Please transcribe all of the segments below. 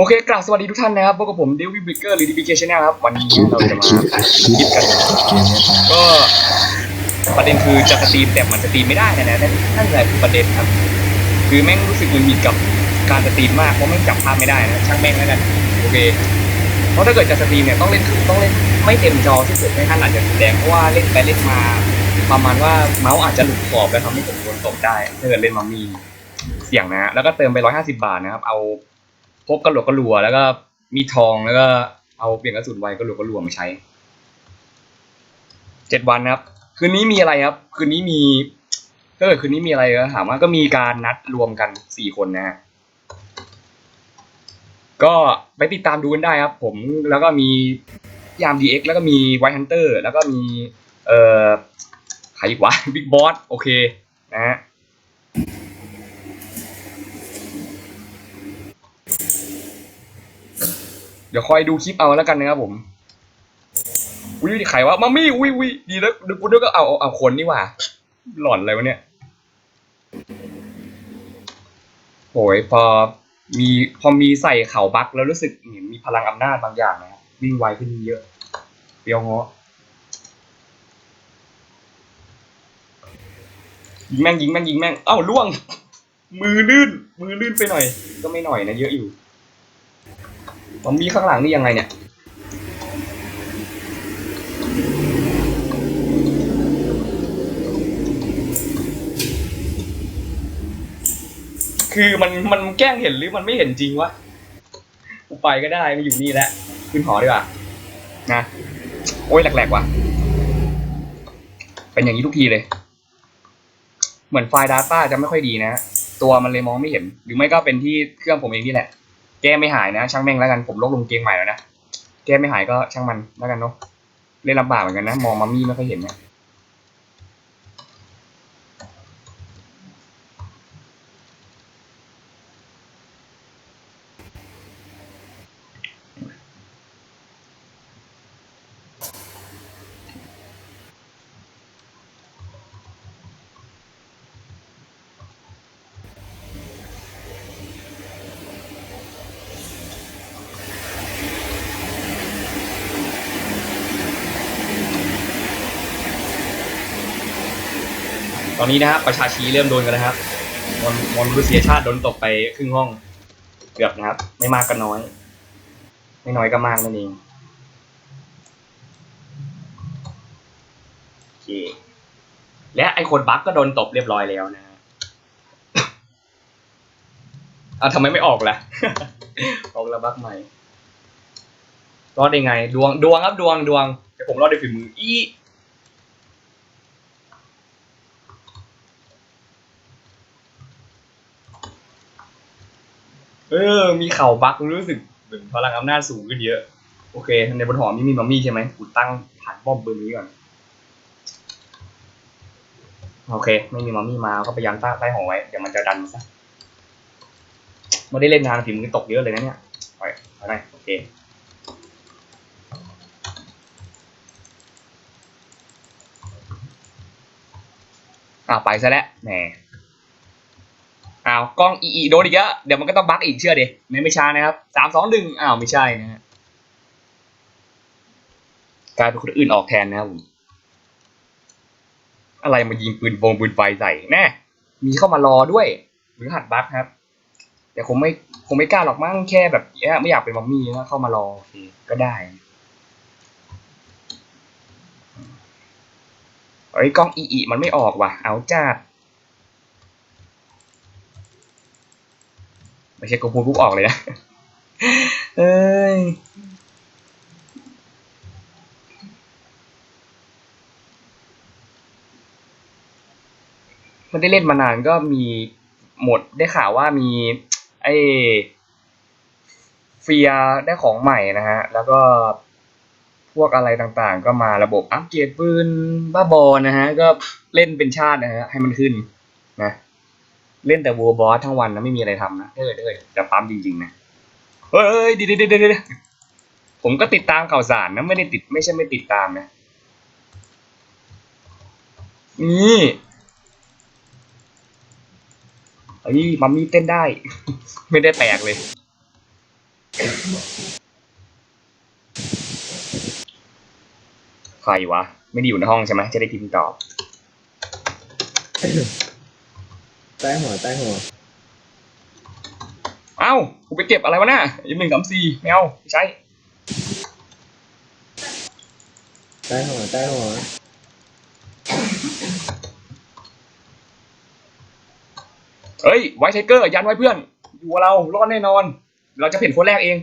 โอเคกราบสวัสดีทุกท่านนะครับพบกับผมเดวิดบิเกอร์หรือดีบีเคชแนลครับ วันนี้เราจะมาคลิปกัน ก็ประเด็นคือจะสตรีมแต่มันสตรีมไม่ได้นะนะนั่นนั่นแหละคือประเด็นครับ คือแม่งรู้สึกมึนมิดกับการสตรีมมากเพราะแม่งจับภาพไม่ได้นะช่างแม่งแล้วกันโอเคเพราะถ้าเกิดจะสตรีมเนี่ยต้องเล่นต้องเล่นไม่เต็มจอที่สุดให้ท่านอาจจะแสดงเพราะว่าเล่นไปเล่นมาประมาณว่าเมาส์อาจจะหลุดขอบแล้วทำให้ผมโดนตกได้ถ้าเกิดเล่นมัมมี่เสี่ยงนะแล้วก็เติมไปร้อยห้าสิบาทนะครับเอา พกกระโหลกกระหลัว แล้วก็มีทองแล้วก็เอาเปลี่ยนกระสุนไวกระโหลกกระหลัวมาใช้เจ็ดวันนะครับ คืนนี้มีอะไรครับ คืนนี้มีถ้าเกิดคืนนี้มีอะไรก็ถามว่าก็มีการนัดรวมกันสี่คนนะฮะก็ไปติดตามดูกันได้ครับ ผมแล้วก็มียามดีเอ็กแล้วก็มีไวท์ฮันเตอร์แล้วก็มี เอ่อใครอีกวะบิ๊กบอสโอเคนะฮะ เดี๋ยวคอยดูคลิปเอาแล้วกันนะครับผม อุ้ยใครวะมัมมี่อุ้ยอุ้ยดีแล้วดูกูด้วยก็เอาเอาเอาคนนี่หว่า หลอนอะไรวะเนี่ยโอ้ยพอมีพอมีใส่เข่าบักแล้วรู้สึกเหมือนมีพลังอำนาจบางอย่างนะครับวิ่งไวขึ้นเยอะเปียวงาะยิงแม่งยิงแม่งยิงแม่งเอ้าล่วง มือลื่น มือลื่นไปหน่อย ก็ไม่หน่อยนะเยอะอยู่ ผมมีข้างหลังนี่ยังไงเนี่ย คือมันมันแกล้งเห็นหรือมันไม่เห็นจริงวะกูไปก็ได้มาอยู่นี่แหละขึ้นหอดีกว่านะโอ้ยแหลกๆว่ะ เป็นอย่างนี้ทุกทีเลย เหมือนไฟล์ Data จะไม่ค่อยดีนะ ตัวมันเลยมองไม่เห็น หรือไม่ก็เป็นที่เครื่องผมเองนี่แหละ แก้ไม่หายนะ ช่างแม่งแล้วกันผมลบลงเกมใหม่แล้วนะแก้ไม่หายก็ช่างมันแล้วกันเนาะเล่นลำบากเหมือนกันนะ มองมามมี่ไม่ค่อยเห็นนะ ตอนนี้นะครับประชาชีเริ่มโดนกันแล้วครับมอนมอนมนุษยชาติโดนตกไปครึ่งห้อง เกือบนะครับ ไม่มากก็น้อย ไม่น้อยก็มากนั่นเองโอเคและไอคนบั๊กก็โดนตบเรียบร้อยแล้วนะเอาทำไมไม่ออกล่ะ ออกแล้วบั๊กใหม่รอดได้ไง ดวงดวงครับดวงดวงแต่ผมรอดด้วยฝีมืออี เออ มีเข่าบักรู้สึกเหมือนพลังอำนาจสูงขึ้นเยอะ โอเค ในบนหอนี้มีมัมมี่ใช่ไหมกูตั้งฐานป้อมปืนนี้ก่อน โอเค ไม่มีมัมมี่มาก็ไปยันใต้ใต้หอไว้เดี๋ยวมันจะดันมาซะไม่ได้เล่นงานฝีมือตกเยอะเลยนะเนี่ยไปไปไหนโอเคอ่าไปซะแล้วแหม อ้าวกล้องอีอีโดนอีกแล้วเดี๋ยวมันก็ต้องบั๊กอีกเชื่อดิไม่ไม่ช้านะครับสามสองหนึ่งอ้าวไม่ใช่นะฮะกลายเป็นคนอื่นออกแทนนะครับผมอะไรมายิงปืนโฟมปืนไฟใส่แน่มีเข้ามารอด้วย หรือหัดบั๊กครับ แต่คงไม่คงไม่กล้าหรอกมั้งแค่แบบเนี้ยไม่อยากเป็นมัมมี่นะเข้ามารอโอเคก็ได้เอ้กล้องอีอีมันไม่ออกว่ะ เอาจ้า ไม่ใช่กูพูดปุ๊บออกเลยนะเอ้ยมันได้เล่นมานานก็มีหมดได้ข่าวว่ามี ไอ้เฟียได้ของใหม่นะฮะ แล้วก็พวกอะไรต่างๆ ก็มาระบบอัปเกรดปืนบ้าบอนะฮะ ก็เล่นเป็นชาตินะฮะ ให้มันขึ้นนะ เล่นแต่วัวบอสทั้งวันนะไม่มีอะไรทำนะเออเออจะปั๊มจริงๆนะเฮ้ยเดี๋ยวเดี๋ยวเดี๋ยวเดี๋ยวผมก็ติดตามข่าวสารนะไม่ได้ติดไม่ใช่ไม่ติดตามนะนี่เฮ้ยมัมมี่เต้นได้ ไม่ได้แปลกเลย ใครวะ ไม่ได้อยู่ในห้องใช่ไหมจะได้พิมพ์ตอบ ใต้หัวใต้หัวเอ้ากูไปเก็บอะไรวะน่ะยี่หนึ่งสามสี่ไม่เอาไม่ใช่ใต้หัวใต้หัวเฮ้ยไวท์ไทเกอร์ยันไว้เพื่อน อยู่กับเรารอดแน่นอน เราจะเพ่นคนแรกเอง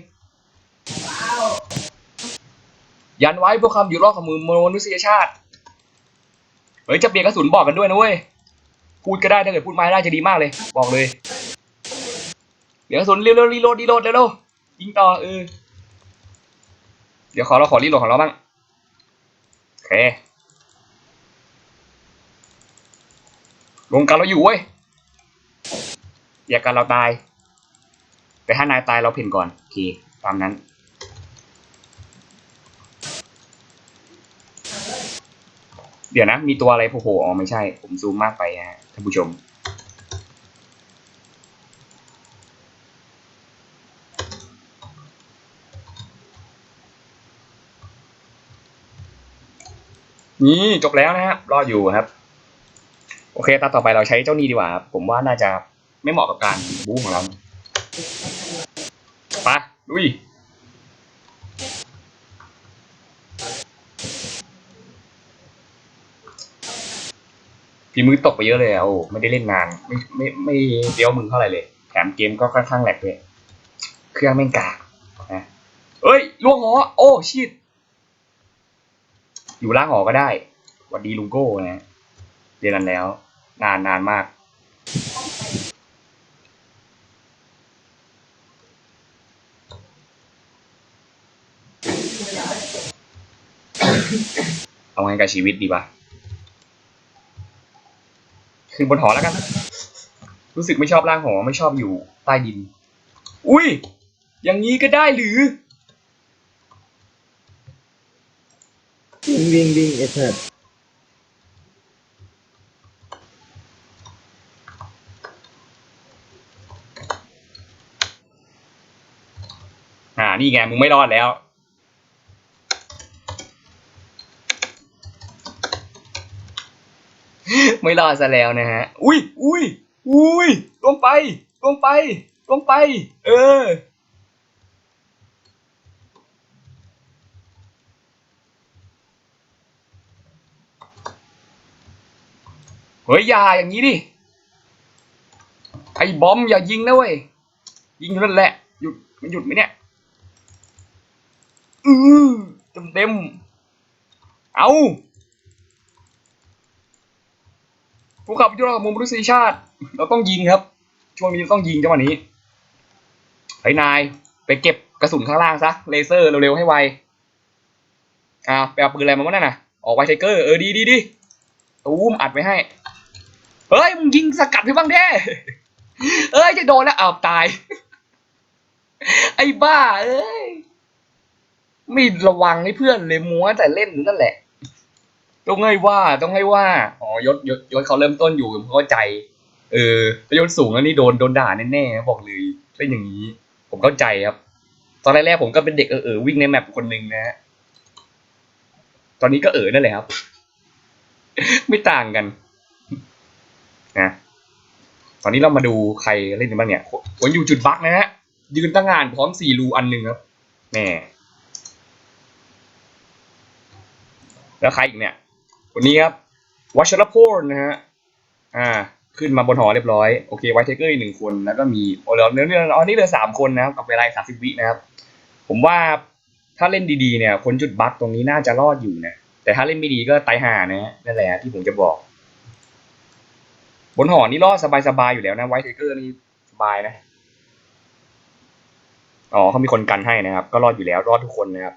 ยันไว้เพื่อความอยู่รอดของมือมนุษยชาติ เฮ้ยจะเปลี่ยนกระสุนบอกกันด้วยนะเว้ย พูดก็ได้ถ้าเกิดพูดไม่ได้จะดีมากเลย บอกเลย เดี๋ยวสุนเร็วๆรีโหลดรีโหลดเร็วๆยิงต่อเออเดี๋ยวขอเราขอรีโหลดของเราบ้างโอเคลงกันเราอยู่เว้ยอย่ากันเราตาย แต่ถ้านายตายเราเพ่นก่อนโอเคตามนั้นเดี๋ยวนะ มีตัวอะไรโผล่ๆอ๋อไม่ใช่ ผมซูมมากไปฮะ ท่านผู้ชม นี่จบแล้วนะครับรออยู่ครับ โอเคตาต่อไปเราใช้เจ้านี้ดีกว่าครับผมว่าน่าจะไม่เหมาะกับการบู๊ของเราไปะลุย ฝีมือตกไปเยอะเลยอะโอ้ไม่ได้เล่นนานไม่ไม่ไม่เดียวมือเท่าไหร่เลย แถมเกมก็ค่อนข้างแหลกด้วยเครื่องแม่งกากนะเอ้ยล่วงหอโอ้ชิดอยู่ล่างหอก็ได้วัดดีลุงโก้นะเรียนนั้นแล้ว นานนานมาก เอาไงกับชีวิตดีปะ ขึ้นบนหอแล้วกัน รู้สึกไม่ชอบล่างหอไม่ชอบอยู่ใต้ดิน อุ้ย อย่างนี้ก็ได้หรือ วิ่งวิ่งวิ่งเอสเอ็ดอ่า นี่ไง มึงไม่รอดแล้ว ไม่รอดซะแล้วนะฮะ อุ้ยอุ้ยอุ้ยลงไป ลงไป ลงไป เออ เฮ้ยอย่าอย่างนี้ดิ ไอ้บอมอย่ายิงนะเว้ย ยิงนั่นแหละ หยุดมันหยุดไหมเนี่ย อือเต็มเต็ม เอา ผู้ขับยุโรปมุมมนุษยชาติ เราต้องยิงครับ ช่วงนี้ต้องยิงจังหวะนี้ไอ้นาย ไปเก็บกระสุนข้างล่างซะเลเซอร์เร็วๆให้ไวอ้าวไปเอาปืนอะไรมาวะนั่นน่ะออกไวไทเกอร์เออดีดีดีตูมอัดไว้ให้ เฮ้ยมึงยิงสกัดให้บ้างแด้เอ้ยจะโดนแล้วอ้าวตาย ไอ้บ้า เอ้ยไม่ระวังให้เพื่อนเลยมัวแต่เล่นนั่นแหละ ต้องให้ว่าต้องให้ว่าอ๋อยศยศยศเขาเริ่มต้นอยู่ผมเข้าใจ เออแต่ยศสูงแล้วนี่โดนโดนด่าแน่ๆบอกเลยเล่นอย่างนี้ ผมเข้าใจครับ ตอนแรกๆผมก็เป็นเด็กเออเออวิ่งในแมปคนหนึ่งนะฮะตอนนี้ก็เออนั่นแหละครับ ไม่ต่างกันนะตอนนี้เรามาดูใครเล่นบ้างเนี่ยผมอยู่จุดบักนะฮะยืนตั้งงานพร้อมสี่รูอันหนึ่งครับแน่แล้วใครอีกเนี่ย คนนี้ครับวัชรพลนะฮะอ่าขึ้นมาบนหอเรียบร้อยโอเคไวท์เทเกอร์อีกหนึ่งคนแล้วก็มีโอ้เหลือเนื้อเนื้ออ๋อนี่เหลือสามคนนะครับกับเวลาสามสิบวินะครับ ผมว่าถ้าเล่นดีๆเนี่ยคนจุดบั๊กตรงนี้น่าจะรอดอยู่นะแต่ถ้าเล่นไม่ดีก็ตายห่านะฮะนั่นแหละที่ผมจะบอก บนหอนี่รอดสบายๆอยู่แล้วนะไวท์เทเกอร์นี่สบายนะอ๋อเขามีคนกันให้นะครับ ก็รอดอยู่แล้วรอดทุกคนนะครับ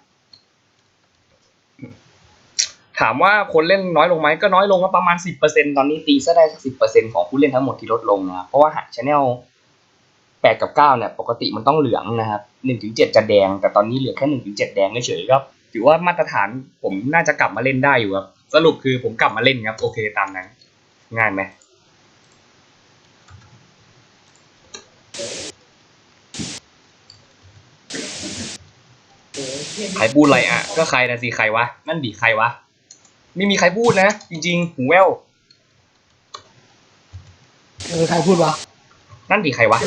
ถามว่าคนเล่นน้อยลงไหมก็น้อยลงประมาณสิบเปอร์เซ็นตอนนี้ตีซะได้สักสิบเปอร์เซ็นของผู้เล่นทั้งหมดที่ลดลงนะครับเพราะว่าหาชแนลแปดกับเก้าเนี่ยปกติมันต้องเหลืองนะครับหนึ่งถึงเจ็ดจะแดง แต่ตอนนี้เหลือแค่หนึ่งถึงเจ็ดแดงเฉยๆก็ถือว่ามาตรฐานผมน่าจะกลับมาเล่นได้อยู่ครับ สรุปคือผมกลับมาเล่นครับ โอเคตามนั้น ง่ายไหมใครพูไรอะ ก็ใครนะสิใครวะ นั่นดิใครวะ ไม่มีใครพูดนะ จริงๆหูแววเออใครพูดวะนั่นดิใครวะ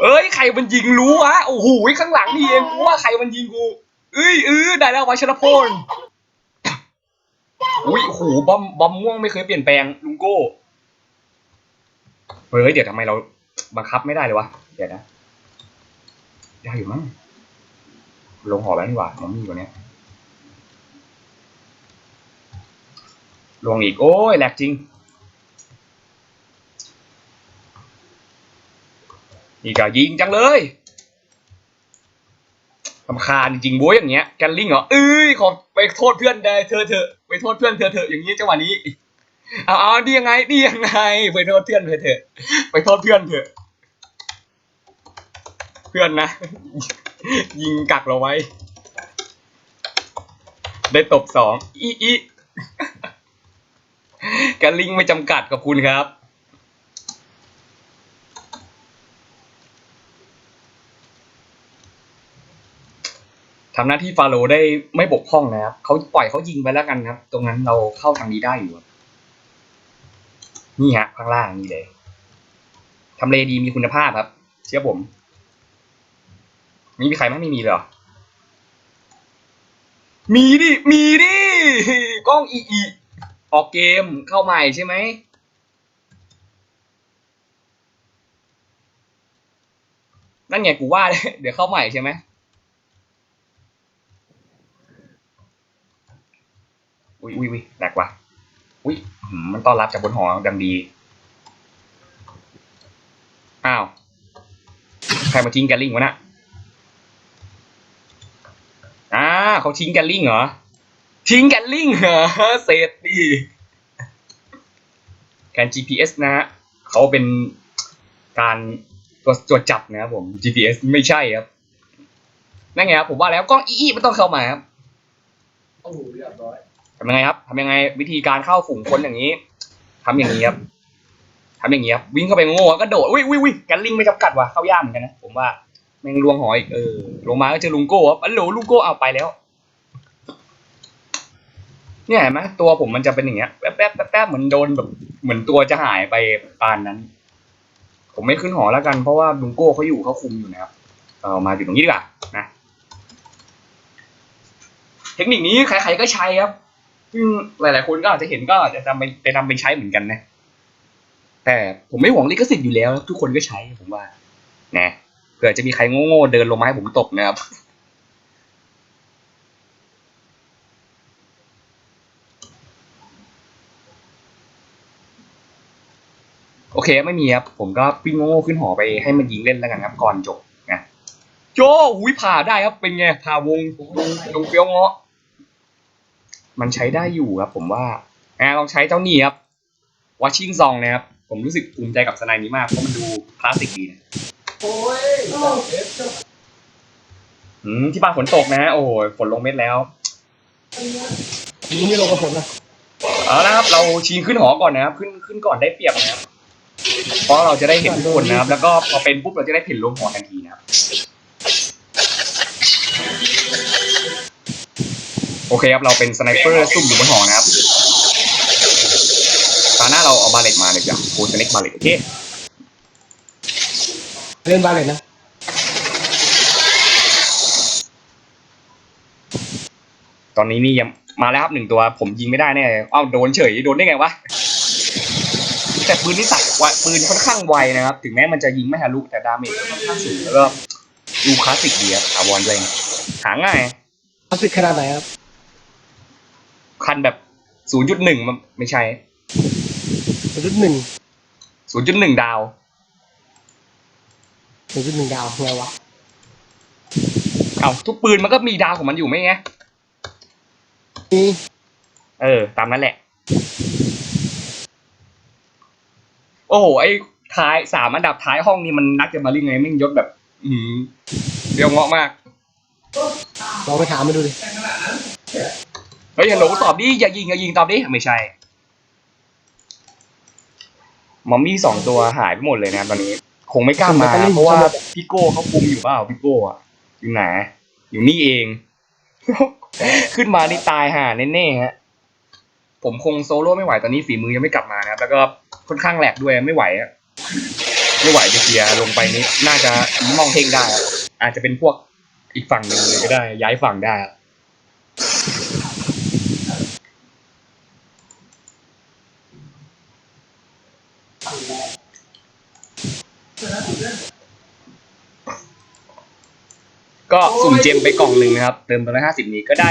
เอ้ยใครมันยิงรู้วะ โอ้โหข้างหลังนี่เองกูว่าใครมันยิงกู เอ้ยเออได้แล้ววัชรพลอุ้ยโอ้โหบอมบอมม่วงไม่เคยเปลี่ยนแปลงลุงโก้เฮ้ยเดี๋ยวทำไมเราบังคับไม่ได้เลยวะ เดี๋ยวนะ ได้อยู่มั้ง ลงหอแล้วนี่หว่ามันมีกว่านี้ลงอีก โอ้ยแหลกจริง นี่ก็ยิงจังเลยสำคาญจริงๆโว้ยอย่างเงี้ยแกลลิงเหรอเอ้ยขอไปโทษเพื่อนได้เธอเถอะไปโทษเพื่อนเธอเถอะอย่างนี้จังหวะนี้เอาเอาดียังไงดียังไงไปโทษเพื่อนเธอเถอะไปโทษเพื่อนเถอะ เพื่อนนะ ยิงกักเราไว้ ได้ตบสองอีอีแกลลิงไม่จำกัดกับคุณครับ ทำหน้าที่ฟาโรได้ไม่บกพร่องนะครับเขาปล่อยเขายิงไปแล้วกันครับ ตรงนั้นเราเข้าทางนี้ได้อยู่นี่ฮะข้างล่างนี่เลยทำเลดีมีคุณภาพครับ เชื่อผม มีมีใครไหมไม่มีเลยเหรอ มีดิ มีดิ กล้องอีอีออกเกมเข้าใหม่ใช่ไหม นั่นไงกูว่าเลยเดี๋ยวเข้าใหม่ใช่ไหมอุ้ยอุ้ยอุ้ยแหลกว่ะอุ้ยหืมมันต้อนรับจากบนหอดังดี อ้าว ใครมาทิ้งแกลลิงวะน่ะอ่า เขาทิ้งแกลลิงเหรอ ทิ้งแกลลิงเหรอเศษดีการ GPS นะฮะเขาเป็นการตรวจตรวจจับนะครับผม GPS ไม่ใช่ครับนั่นไงครับผมว่าแล้วกล้องอีอีมันต้องเข้ามาครับโอ้โหเรียบร้อยทำยังไงครับทำยังไงวิธีการเข้าฝูงคนอย่างนี้ทำอย่างนี้ครับทำอย่างนี้ครับวิ่งเข้าไปโง่ๆก็โดดอุ้ยอุ้ยอุ้ยกันลิงไม่จำกัดว่ะเข้ายากเหมือนกันนะผมว่า แม่งลวงหออีกเออลงมาก็เจอลุงโก้ครับอัลโหลลุงโก้เอาไปแล้ว เนี่ยเห็นไหมตัวผมมันจะเป็นอย่างเงี้ยแป๊บแป๊บแป๊บแป๊บเหมือนโดนแบบ เหมือนตัวจะหายไปปานนั้น ผมไม่ขึ้นหอแล้วกันเพราะว่าลุงโก้เขาอยู่เขาคุมอยู่นะครับเออมาอยู่ตรงนี้ดีกว่านะเทคนิคนี้ใครๆก็ใช้ครับซึ่งหลาย ๆ คนก็อาจจะเห็นก็จะจำไปไปนำไปใช้เหมือนกันนะ แต่ผมไม่หวงลิขสิทธิ์อยู่แล้ว ทุกคนก็ใช้ผมว่า นะ ผื่อจะมีใครโง่ๆเดินลงมาให้ผมตบนะครับ โอเคไม่มีครับ ผมก็วิ่งโง่ขึ้นหอไปให้มันยิงเล่นแล้วกันครับ ก่อนจบนะโจหุยผ่าได้ครับเป็นไงผ่าวงลงลงเปียวเงาะ มันใช้ได้อยู่ครับ ผมว่าอ่าลองใช้เจ้านี่ครับ watching song นะครับ ผมรู้สึกภูมิใจกับสไนนี้มากเพราะมันดูคลาสสิกดีนะ อ้ยอืมที่บ้านฝนตกนะฮะโอ้ยฝนลงเม็ดแล้วมึงไม่ลงกับผมนะเอาละครับ เราชิงขึ้นหอก่อนนะครับ ขึ้นขึ้นก่อนได้เปรียบนะครับเพราะเราจะได้เห็นทุกคนนะครับ แล้วก็พอเป็นปุ๊บเราจะได้เห็นรวมหอทันทีนะครับโอเคครับเราเป็นสไนเปอร์ซุ่มอยู่บนหอนะครับตาหน้าเราเอาบาเลตมาเลยจ้ะโคสเน็กบาเลตโอเค เล่นบาเลยนะตอนนี้นี่ยังมาแล้วครับหนึ่งตัว ผมยิงไม่ได้แน่เอ้าโดนเฉยโดนได้ไงวะแต่ปืนนี่ตัดไวปืนค่อนข้างไวนะครับ ถึงแม้มันจะยิงไม่ทะลุแต่ดาเมจก็ค่อนข้างสูงแล้วก็ดูคลาสสิกดีครับถาวรด้วยหาง่ายคลาสสิกขนาดไหนครับ คันแบบ0.1มันไม่ใช่จุดหนึ่ง0.1ดาวหนึ่งจุดห นึ่งดาวไงวะเอ้าทุกปืนมันก็มีดาวของมันอยู่ไหมไงนี่เออ ตามนั้นแหละ โอ้โหไอ้ท้ายสามอันดับท้ายห้องนี้มันนักจะมาลิงไงแม่งยศแบบ อืมเรียวเงาะมากลองไปถามมาดูดิเฮ้ยฮัลโหลตอบดิอย่ายิงอย่ายิงตอบดิไม่ใช่มอมมี่สองตัวหายไปหมดเลยนะครับตอนนี้ คงไม่กล้ามา เพราะว่าพี่โก้เขาคุมอยู่เปล่าพี่โก้อะอยู่ไหนอยู่นี่เอง ขึ้นมานี่ตายห่าแน่ๆฮะผมคงโซโล่ไม่ไหวตอนนี้ฝีมือยังไม่กลับมานะครับ แล้วก็ค่อนข้างแหลกด้วยไม่ไหวอะไม่ไหวจะเคลียร์ลงไปนี่น่าจะมองเท่งได้อะอาจจะเป็นพวกอีกฝั่งหนึ่งเลยก็ได้ ย้ายฝั่งได้อะ ก็สุ่มเจมไปกล่องหนึ่งนะครับ เติมไปร้อยห้าสิบนี้ก็ได้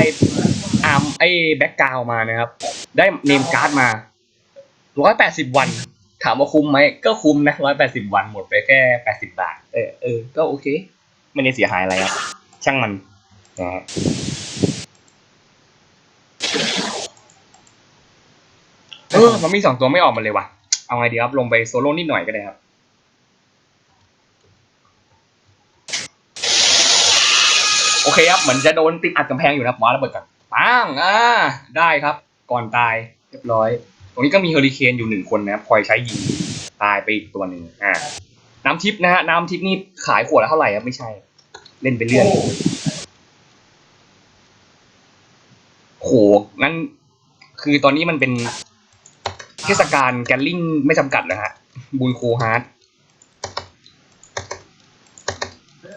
อาร์มไอ้แบ็กกราวมานะครับ ได้เนมการ์ดมาร้อยแปดสิบวัน ถามว่าคุ้มไหมก็คุ้มนะร้อยแปดสิบวันหมดไปแค่แปดสิบบาท เออเออก็โอเค ไม่ได้เสียหายอะไรครับ ช่างมันนะฮะเออมันมีสองตัวไม่ออกมาเลยว่ะ เอาไงดีครับ ลงไปโซโล่นิดหน่อยก็ได้ครับ โอ เคครับ เหมือนจะโดนติดอัดกำแพงอยู่นะหมอระเบิดกันปังอ่าได้ครับ ก่อนตายเรียบร้อย ตรงนี้ก็มีเฮอริเคนอยู่หนึ่งคนนะครับคอยใช้ยิงตายไปอีกตัวหนึ่งอ่าน้ำทิพย์นะฮะน้ำทิพย์นี่ขายขวดละเท่าไหร่ครับไม่ใช่ เล่นไปเรื่อยโหงั้น คือตอนนี้มันเป็นเทศกาลแกลลิงไม่จำกัดนะฮะบุญโคฮาร์ด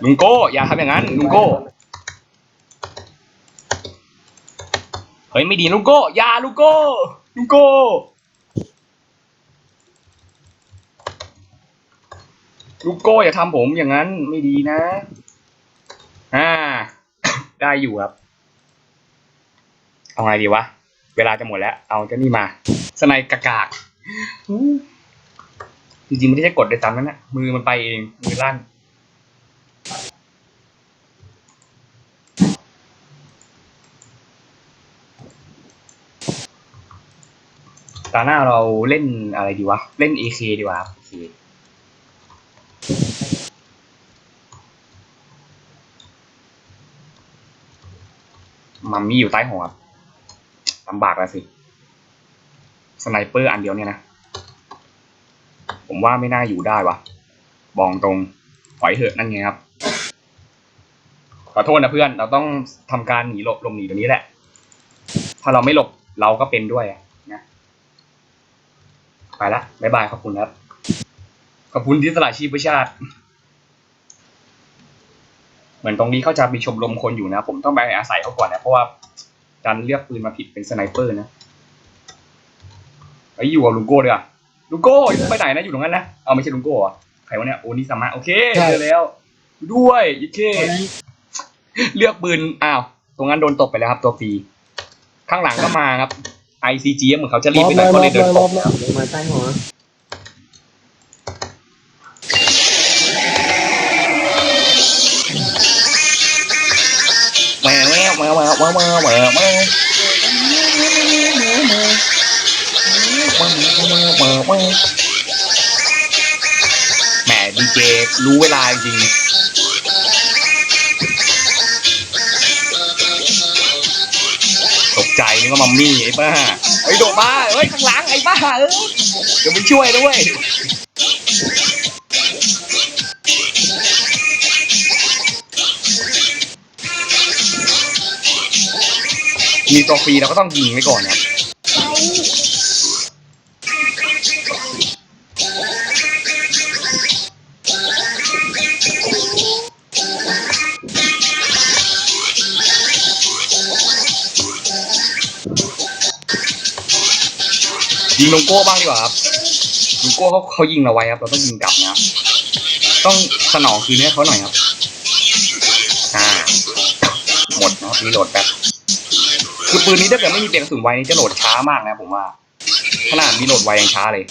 ลุงโก้อย่าทำอย่างนั้นลุงโก้ เฮ้ยไม่ดีลุงโก้ยาลุงโก้ลุงโก้ลุงโก้อย่าทำผมอย่างนั้นไม่ดีนะ อ่า ได้อยู่ครับ เอาไงดีวะ เวลาจะหมดแล้ว เอาเจ้านี่มา สไนกากากจริงๆไม่ได้ใช้กดเลยตามนั้นนะมือมันไปเอง มือลั่น ตาหน้าเราเล่นอะไรดีวะ เล่น AK ดีว่าครับ AK มัมมี่อยู่ใต้หัวลำบากแล้วสิ สไนเปอร์อันเดียวเนี่ยนะ ผมว่าไม่น่าอยู่ได้วะบองตรงปล่อยเถอะนั่นไงครับ ขอโทษนะเพื่อน เราต้องทำการหนีหลบหลบหนีตัวนี้แหละ ถ้าเราไม่หลบเราก็เป็นด้วยอะ ไปละบ๊ายบายขอบคุณครับ ขอบคุณที่สละชีพเพื่อชาติ เหมือนตรงนี้เขาจะมีชมรมคนอยู่นะ ผมต้องไปอาศัยเขาก่อนนะ เพราะว่าดันเลือกปืนมาผิดเป็นสไนเปอร์นะไปอยู่กับลุงโก้ดีกว่าลุงโก้อย่าไปไหนนะอยู่ตรงนั้นนะเอาไม่ใช่ลุงโก้เหรอใครวะเนี่ยโอนิสามะโอเคเจอแล้ว ด้วยยิเคเลือกปืนอ้าวตรงนั้นโดนตบไปแล้วครับ ตัวฟรีข้างหลังก็มาครับ ICG เหมือนเขาจะรีบไปไหนเขาเลยเดินตบนะครับลงมาใต้หัวแมวแมวแมวแมวแมวแมวแมวแมวแหมดีเจรู้เวลาจริงต กใจนึกว่ามัมมี่ไอ้บ้าไอ้โดบ้าเอ้ยข้างหลังไอ้บ้าเอ้ยเดี๋ยวไปช่วยด้วยมีตัวฟรีเราก็ต้องยิงไว้ก่อนนะครับ ยิงลงโก้บ้างดีกว่าครับลงโก้เขาเขายิงเราไว้ครับ เราต้องยิงกลับนะครับ ต้องสนองคืนให้เขาหน่อยครับ อ่า หมดนะครับรีโหลดแป๊บคือปืนนี้ถ้าเกิดไม่มีเปลี่ยนกระสุนไวนี่จะโหลดช้ามากนะผมว่า ขนาดมีโหลดไวยังช้าเลย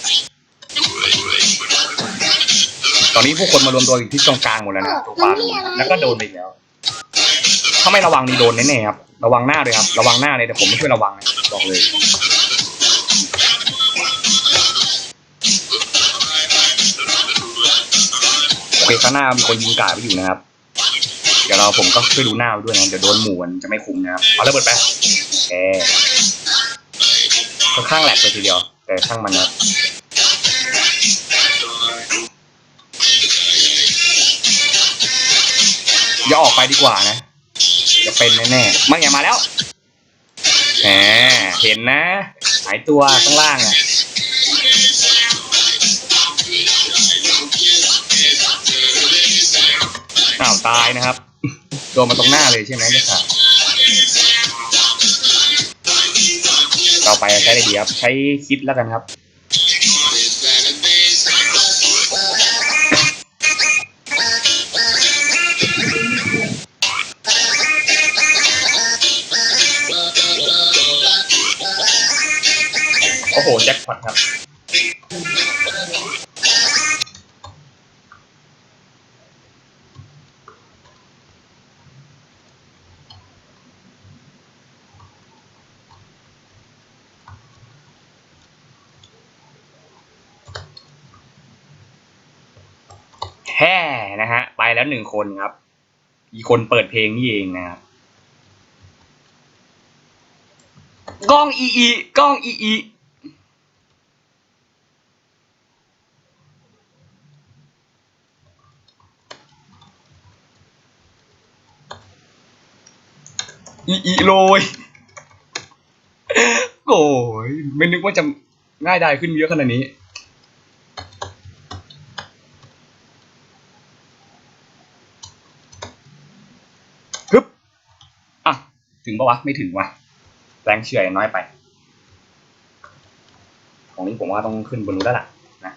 ตอนนี้ผู้คนมารวมตัวอยู่ที่ตรงกลางหมดแล้วนะตัวปลาแล้วก็โดนไปแล้ว ถ้าไม่ระวังนี่โดนแน่ๆครับ ระวังหน้าเลยครับ ระวังหน้าเลยแต่ผมไม่ช่วยระวังนะบอกเลย เคข้างหน้ามีคนยิงกาดไปอยู่นะครับ เดี๋ยวเราผมก็ช่วยดูหน้าไปด้วยนะเดี๋ยวโดนหมู่นจะไม่คุ้มนะครับเอาระเบิดไปแอค่อนข้างแหลกไปทีเดียว แต่ช่างมันนะอย่าออกไปดีกว่านะ จะเป็นแน่ๆมั่อย่ามาแล้วแหมเห็นนะ หายตัวข้างล่างอะ อ้าวตายนะครับ โดนมาตรงหน้าเลยใช่ไหมเนี่ยครับต่อไปใช้อะไรดีครับ ใช้คิดแล้วกันครับโอ้โห แจ็คพอตครับ แฮ่นะฮะ ไปแล้วหนึ่งคนครับ อีกคนเปิดเพลงนี่เองนะครับกล้องอีอีกล้องอีอีอีอีโรยโอ้ยไม่นึกว่าจะง่ายดายขึ้นเยอะขนาดนี้ ฮึบอะ ถึงปะวะไม่ถึงวะแรงเฉื่อยน้อยไป ของนี้ผมว่าต้องขึ้นบนนู้นแล้วล่ะนะ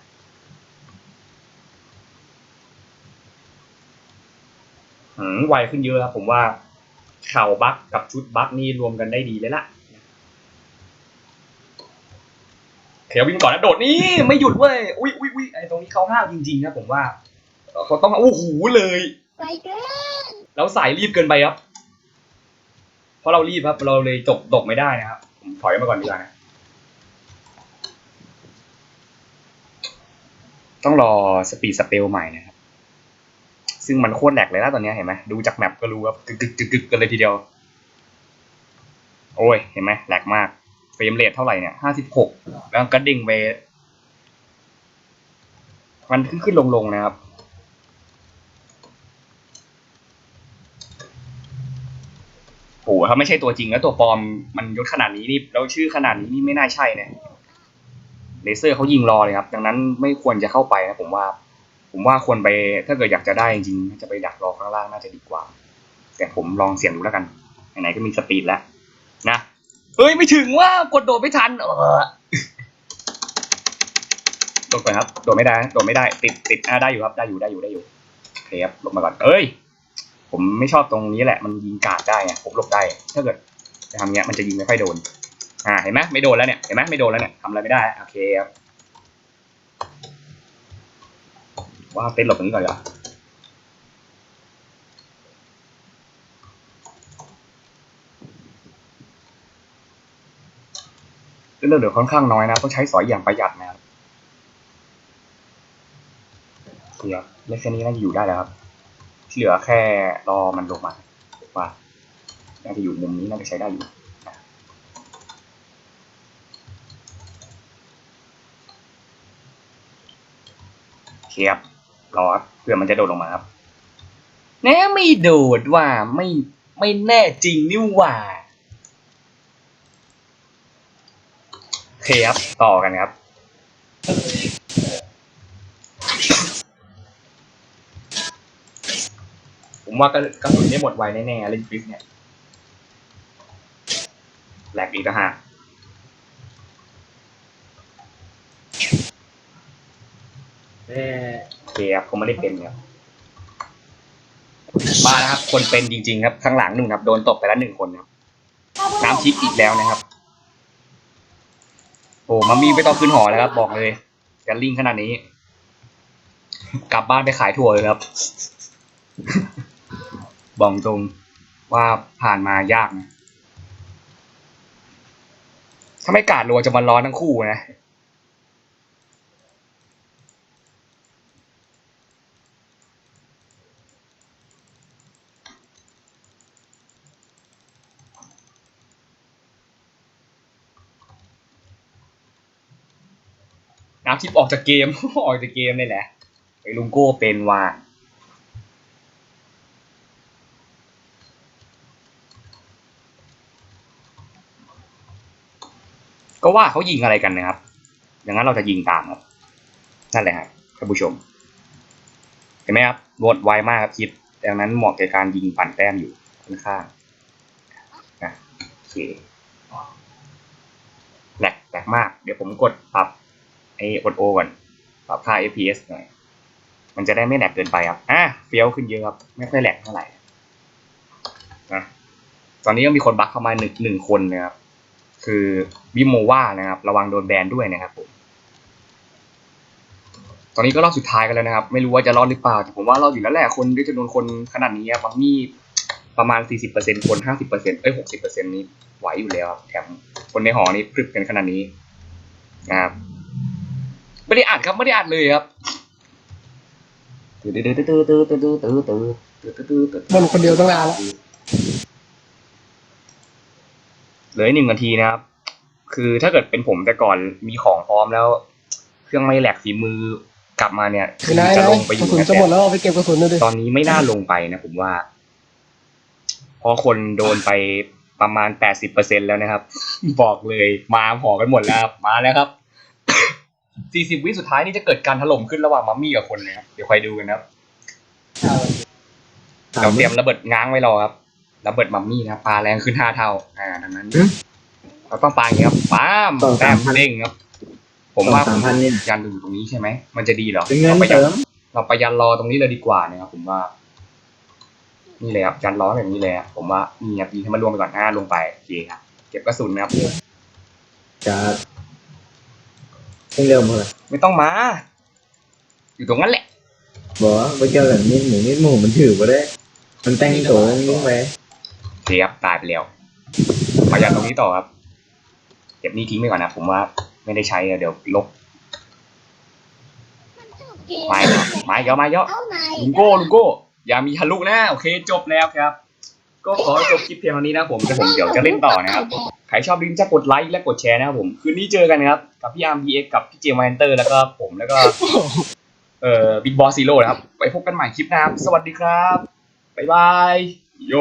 หืมไวขึ้นเยอะครับผมว่าเข่าบักกับชุดบักนี่รวมกันได้ดีเลยล่ะเขียววิ่งก่อนนะโดดนี่ไม่หยุดเว้ยอุ้ยอุ้ยอุ้ยไอตรงนี้เขาห้าวจริงๆนะผมว่าเขาต้องโอ้โหเลยไปเกินแล้วสายรีบเกินไปครับเพ ราะเรารีบครับเราเลยตกตกไม่ได้นะครับผมถอยมาก่อนดีกว่านะต้องรอสปีดสเปลใหม่นะครับ ซึ่งมันโคตรแหลกเลยนะตอนนี้เห็นไหมดูจากแมปก็รู้ครับกึกกึกกึกกึกกันเลยทีเดียว โอ้ยเห็นไหมแหลกมากเฟรมเรทเท่าไหร่เนี่ยห้าสิบหกแล้วก็ดิ่งไปมันขึ้นขึ้นลงลงนะครับ โอ้โหถ้าไม่ใช่ตัวจริงแล้วตัวปลอมมันยศขนาดนี้นี่แล้วชื่อขนาดนี้นี่ไม่น่าใช่เนะเลเซอร์เขายิงรอเลยครับ ดังนั้นไม่ควรจะเข้าไปนะผมว่า ผมว่าควรไปถ้าเกิดอยากจะได้จริงจะไปดักรอข้างล่างน่าจะดีกว่า แต่ผมลองเสี่ยงดูแล้วกันไหนๆก็มีสปีดแล้ว นะเฮ้ยไม่ถึงว่ากดโดดไม่ทัน เออโดดก่อนครับ โดดไม่ได้ โดดไม่ได้ ติดติดอ่าได้อยู่ครับ ได้อยู่ได้อยู่ได้อยู่โอเคครับลงมาก่อน เอ้ย ผมไม่ชอบตรงนี้แหละมันยิงกาดได้ผมหลบได้ ถ้าเกิดจะทำเงี้ยมันจะยิงไม่ค่อยโดน อ่าเห็นไหมไม่โดนแล้วเนี่ยเห็นไหมไม่โดนแล้วเนี่ยทำอะไรไม่ได้โอเคครับว่าเต้นหลบตรงนี้ก่อนดีกว่าเรื่องเหลือค่อนข้างน้อยนะต้องใช้สอยอย่างประหยัดนะครับเดี๋ยวเล่นแค่นี้น่าจะอยู่ได้แล้วครับ เหลือแค่รอมันลงมาว่าน่าจะอยู่มุมนี้น่าจะใช้ได้อยู่เคครับรอเพื่อมันจะโดดลงมาครับแน่ไม่โดดว่าไม่ไม่แน่จริงนี่ว่าโอเคครับต่อกันครับ ผมว่ากระกระสุนเนี่ยหมดไวแน่ๆเล่นฟิสเนี่ยแหลกอีกนะฮะแม่โอเคครับผมไม่ได้เป็นครับมาแล้วครับ คนเป็นจริง ๆ ครับ ข้างหลังหนึ่งครับ โดนตบไปแล้วหนึ่งคนครับน้ำทิกอีกแล้วนะครับ โอ้มามีไม่ต้องขึ้นหอแล้วครับ บอกเลยกันลิงขนาดนี้ กลับบ้านไปขายถั่วเลยครับ บอกตรงว่าผ่านมายากนะถ้าไม่กาดรัวจะมันร้อนทั้งคู่นะน้ำทิพย์ออกจากเกม ออกจากเกมเลยแหละไอ้ลุงโก้เป็นว่า ก็ว่าเขายิงอะไรกันนะครับอย่างนั้นเราจะยิงตามครับนั่นแหละครับท่านผู้ชม เห็นไหมครับรวดไวมากครับคิดดังนั้นเหมาะแก่การยิงปั่นแต้มอยู่ค่อนข้างนะโอเคแหลกแหลกมาก เดี๋ยวผมกดปรับไอ้กดโอก่อนปรับค่า FPS หน่อย มันจะได้ไม่แหลกเกินไปครับอะเฟี้ยวขึ้นเยอะครับไม่ค่อยแหลกเท่าไหร่นะตอนนี้ก็มีคนบักเข้ามาหนึ่งหนึ่งคนนะครับ คือบิโมวานะครับ ระวังโดนแบนด้วยนะครับผมตอนนี้ก็รอบสุดท้ายกันแล้วนะครับ ไม่รู้ว่าจะรอดหรือเปล่าแต่ผมว่ารอดอยู่แล้วแหละคนด้วยจำนวนคนขนาดนี้ครับางนี่ประมาณ 40%คน 50%เอ้ย 60%นี้ไหวอยู่แล้วแถมคนในหอนี้พรึบกันขนาดนี้นะครับไม่ได้อัดครับไม่ได้อัดเลยครับตื้อตื้อตื้อตื้อตื้อตื้อตื้อตื้อตื้อตื้อตื้อตื้อบนคนเดียวตั้งนานแล้ว เหลืออีกหนึ่งนาทีนะครับ คือถ้าเกิดเป็นผมแต่ก่อนมีของพร้อมแล้ว เครื่องไม่แหลกฝีมือกลับมาเนี่ยคือนายจะนะลงไปอกระยู่สุนนะจะแต่หมดแล้วเอาไปเก็บกระสุนดูดิตอนนี้ไม่น่าลงไปนะผมว่า เพราะคนโดนไปประมาณแปดสิบเปอร์เซ็นแล้วนะครับ บอกเลยมาหอกันหมดแล้วครับมาแล้วครับ สี่สิบวิสุดท้ายนี่จะเกิดการถล่มขึ้นระหว่างมัมมี่กับคนนะครับ เดี๋ยวคอยดูกันนะครับถาเรามเตรียมระเบิดง้างไว้รอครับ ระเบิดมัมมี่นะครับปลาแรงขึ้นห้าเท่า อ่าดังนั้นหึเราต้องปาอย่างนี้ครับป้ามสองแต้สามมพัน เด้งครับ ผมสองว่าสามพันเนี่ย ยันอยู่ตรงนี้ใช่ไหมมันจะดีเหรอเป็นเงินเราไปยัเตินม เราไปยันรอตรงนี้เลยดีกว่านะครับผมว่า นี่เลยครับยันล้อแบบนี้เลยอะผมว่านี่ครับยิงให้มันรวมไปก่อนห้าลงไปโอเคครับเก็บกระสุนนะครับ จะเพิ่งเริ่มเลยไม่ต้องมา อยู่ตรงนั้นแหละ บอกว่าไปเจอแบบนี้หมูนี่หมูมันถือมาได้ มันแต่งตัวยิ่งไป เคครับตายไปแล้วมายันตรงนี้ต่อครับเก็บนี่ทิ้งไปก่อนนะผมว่าไม่ได้ใช้เดี๋ยวลบไมาอีกแล้วมาอีกแล้วมาเยอะลุงโก้ลุงโก้อย่ามีทะลุนะโอเคจบแล้วครับ ก็ขอจบคลิปเพียงเท่านี้นะผมแต่ผมเดี๋ยวจะเล่นต่อนะครับใครชอบลิงก์จะกดไลค์และกดแชร์นะครับผมคืนนี้เจอกันนะครับกับพี่อาร์มพีเอ็กกับพี่เจมส์แอนเตอร์แล้วก็ผมแล้วก็เอ่อบิ๊กบอสซีโร่นะครับไว้พบกันใหม่คลิปหน้าครับ สวัสดีครับบ๊ายบายโย